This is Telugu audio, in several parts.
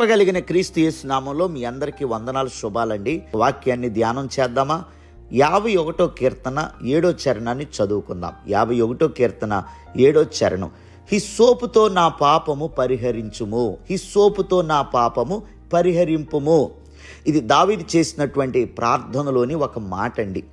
చెప్పగలిగిన క్రీస్తు యేసు నామంలో మీ అందరికీ వందనాలు శుభాలండి. వాక్యాన్ని ధ్యానం చేద్దామా? యాభై ఒకటో కీర్తన ఏడో చరణాన్ని చదువుకుందాం. యాభై ఒకటో కీర్తన ఏడో చరణం. హిస్సోపుతో నా పాపము పరిహరించుము. హిస్సోపుతో నా పాపము పరిహరింపుము. ఇది దావీదు చేసినటువంటి ప్రార్థనలోని ఒక మాట అండి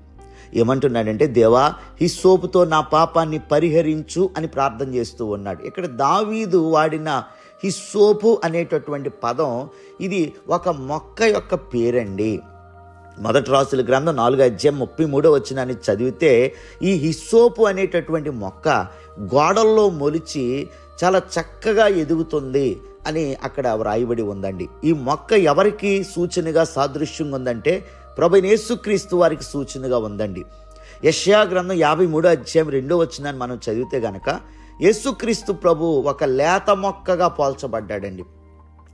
ఏమంటున్నాడంటే దేవా హిస్సోపుతో నా పాపాన్ని పరిహరించు అని ప్రార్థన చేస్తూ ఉన్నాడు. ఇక్కడ దావీదు వాడిన హిస్సోపు అనేటటువంటి పదం ఇది ఒక మొక్క యొక్క పేరండి. మొదటి రాసుల గ్రంథం నాలుగు అధ్యాయం ముప్పై మూడో వచ్చినాన్ని చదివితే ఈ హిస్సోపు అనేటటువంటి మొక్క గోడల్లో మొలిచి చాలా చక్కగా ఎదుగుతుంది అని అక్కడ వ్రాయబడి ఉందండి. ఈ మొక్క ఎవరికి సూచనగా సాదృశ్యంగా ఉందంటే ప్రభు యేసుక్రీస్తు వారికి సూచనగా ఉందండి. యష్యా గ్రంథం యాభై మూడో అధ్యాయం రెండో వచ్చిందని మనం చదివితే గనక యేసుక్రీస్తు ప్రభు ఒక లేత మొక్కగా పోల్చబడ్డాడండి.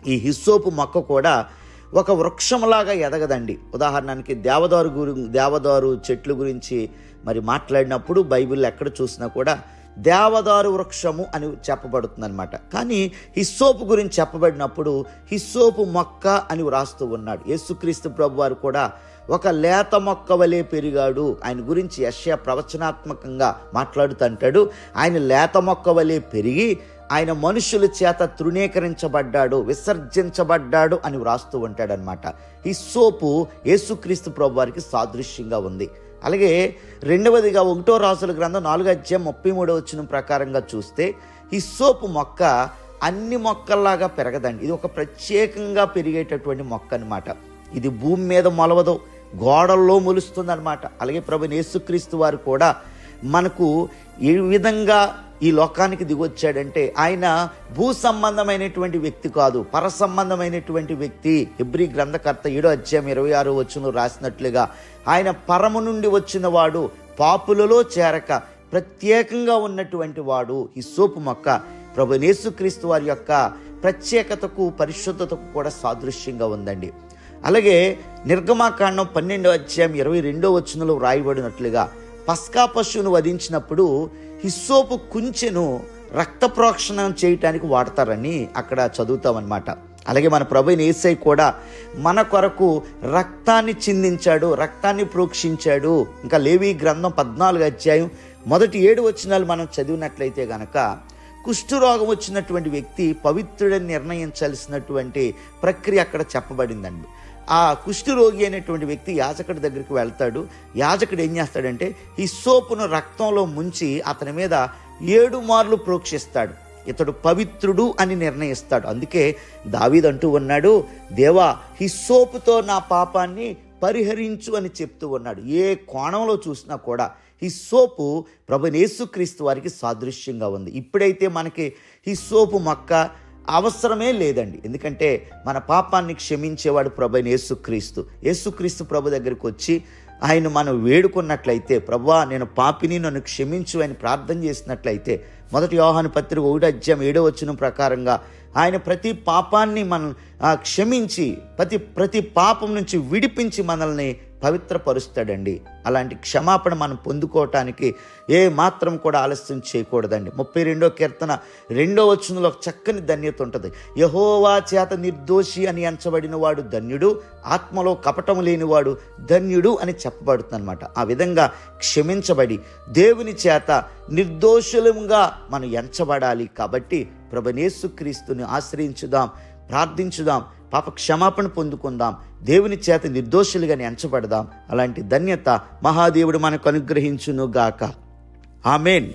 ఈ హిస్సోపు మొక్క కూడా ఒక వృక్షంలాగా ఎదగదండి. ఉదాహరణకి దేవదారు గురి దేవదారు చెట్లు గురించి మరి మాట్లాడినప్పుడు బైబిల్ ఎక్కడ చూసినా కూడా దేవదారు వృక్షము అని చెప్పబడుతుంది అనమాట కానీ హిస్సోపు గురించి చెప్పబడినప్పుడు హిస్సోపు మొక్క అని వ్రాస్తూ ఉన్నాడు. యేసుక్రీస్తు ప్రభు వారు కూడా ఒక లేత మొక్క వలె పెరిగాడు. ఆయన గురించి యశ్య ప్రవచనాత్మకంగా మాట్లాడుతుంటాడు ఆయన లేత మొక్క వలె పెరిగి ఆయన మనుషుల చేత తృణీకరించబడ్డాడు విసర్జించబడ్డాడు అని వ్రాస్తూ ఉంటాడనమాట ఈ సోపు యేసుక్రీస్తు ప్రభు వారికి సాదృశ్యంగా ఉంది. అలాగే రెండవదిగా ఒకటో రాసుల గ్రంథం నాలుగు అధ్యాయం ముప్పై మూడో వచ్చిన ప్రకారంగా చూస్తే ఈ సోపు మొక్క అన్ని మొక్కల్లాగా పెరగదండి. ఇది ఒక ప్రత్యేకంగా పెరిగేటటువంటి మొక్క అనమాట ఇది భూమి మీద మొలవదు గోడల్లో మొలుస్తుందన్నమాట. అలాగే ప్రభు యేసుక్రీస్తు వారు కూడా మనకు ఏ విధంగా ఈ లోకానికి దిగొచ్చాడంటే ఆయన భూ సంబంధమైనటువంటి వ్యక్తి కాదు పర సంబంధమైనటువంటి వ్యక్తి. ఎబ్రి గ్రంథకర్త ఏడో అధ్యాయం ఇరవై ఆరు వచ్చును రాసినట్లుగా ఆయన పరము నుండి వచ్చిన వాడు పాపులలో చేరక ప్రత్యేకంగా ఉన్నటువంటి వాడు ఈ సోపు మొక్క. ప్రభు నేసుక్రీస్తు వారి యొక్క ప్రత్యేకతకు పరిశుద్ధతకు కూడా సాదృశ్యంగా ఉందండి. అలాగే నిర్గమాకాండం పన్నెండో అధ్యాయం ఇరవై రెండో వచనంలో వ్రాయబడినట్లుగా పస్కా పశువును వధించినప్పుడు హిస్సోపు కుంచెను రక్త ప్రోక్షణం చేయటానికి వాడతారని అక్కడ చదువుతామన్నమాట. అలాగే మన ప్రభు ఏసై కూడా మన కొరకు రక్తాన్ని చిందించాడు రక్తాన్ని ప్రోక్షించాడు. ఇంకా లేవి గ్రంథం పద్నాలుగు అధ్యాయం మొదటి ఏడు వచ్చినాలు మనం చదివినట్లయితే గనక కుష్ఠరోగం వచ్చినటువంటి వ్యక్తి పవిత్రుడని నిర్ణయించాల్సినటువంటి ప్రక్రియ అక్కడ చెప్పబడిందండి. ఆ కుష్ఠరోగి అయినటువంటి వ్యక్తి యాజకుడి దగ్గరికి వెళ్తాడు. యాజకుడు ఏం చేస్తాడంటే ఈ సోపును రక్తంలో ముంచి అతని మీద ఏడు మార్లు ప్రోక్షిస్తాడు. ఇతడు పవిత్రుడు అని నిర్ణయిస్తాడు. అందుకే దావీదంటూ ఉన్నాడు దేవా ఈ సోపుతో నా పాపాన్ని పరిహరించు అని చెప్తూ ఉన్నాడు. ఏ కోణంలో చూసినా కూడా హిస్సోపు ప్రభు యేసుక్రీస్తు వారికి సాదృశ్యంగా ఉంది. ఇప్పుడైతే మనకి హిస్సోపు మొక్క అవసరమే లేదండి. ఎందుకంటే మన పాపాన్ని క్షమించేవాడు ప్రభు యేసుక్రీస్తు. యేసుక్రీస్తు ప్రభు దగ్గరికి వచ్చి ఆయన మనం వేడుకున్నట్లయితే ప్రభా నేను పాపిని నన్ను క్షమించు అని ప్రార్థన చేసినట్లయితే మొదటి యోహాను పత్రిక ఒకటి అధ్యాయం ఏడో వచ్చిన ప్రకారంగా ఆయన ప్రతి పాపాన్ని మనం క్షమించి ప్రతి ప్రతి పాపం నుంచి విడిపించి మనల్ని పవిత్రపరుస్తాడండి. అలాంటి క్షమాపణ మనం పొందుకోవటానికి ఏ మాత్రం కూడా ఆలస్యం చేయకూడదండి. ముప్పై రెండో కీర్తన రెండో వచ్చినలో ఒక చక్కని ధన్యత ఉంటుంది. యహోవా చేత నిర్దోషి అని ఎంచబడిన వాడు ధన్యుడు ఆత్మలో కపటం లేనివాడు ధన్యుడు అని చెప్పబడుతుందన్నమాట. ఆ విధంగా క్షమించబడి దేవుని చేత నిర్దోషులంగా మనం ఎంచబడాలి కాబట్టి ప్రభనేసుక్రీస్తుని ఆశ్రయించుదాం ప్రార్థించుదాం పాప క్షమాపణ పొందుకుందాం. దేవుని చేత నిర్దోషులుగా ఎంచబడదాం అలాంటి ధన్యత మహాదేవుడు మనకు అనుగ్రహించునుగాక. ఆమెన్.